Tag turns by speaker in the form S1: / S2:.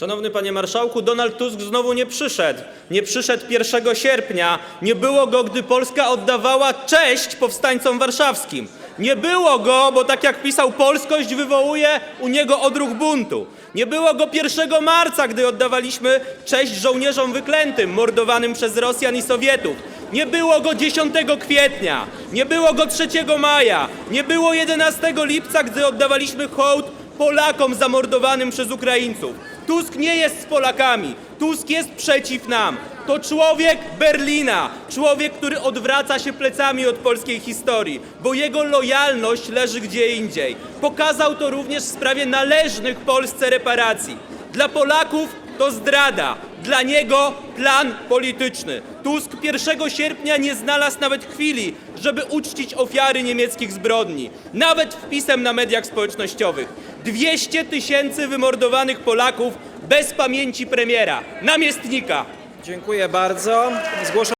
S1: Szanowny panie marszałku, Donald Tusk znowu nie przyszedł. Nie przyszedł 1 sierpnia. Nie było go, gdy Polska oddawała cześć powstańcom warszawskim. Nie było go, bo tak jak pisał, polskość wywołuje u niego odruch buntu. Nie było go 1 marca, gdy oddawaliśmy cześć żołnierzom wyklętym, mordowanym przez Rosjan i Sowietów. Nie było go 10 kwietnia, nie było go 3 maja, nie było 11 lipca, gdy oddawaliśmy hołd Polakom zamordowanym przez Ukraińców. Tusk nie jest z Polakami, Tusk jest przeciw nam. To człowiek Berlina, człowiek, który odwraca się plecami od polskiej historii, bo jego lojalność leży gdzie indziej. Pokazał to również w sprawie należnych Polsce reparacji. Dla Polaków to zdrada, dla niego plan polityczny. Tusk 1 sierpnia nie znalazł nawet chwili, żeby uczcić ofiary niemieckich zbrodni. Nawet wpisem na mediach społecznościowych. 200 tysięcy wymordowanych Polaków bez pamięci premiera, namiestnika.
S2: Dziękuję bardzo. Zgłoszony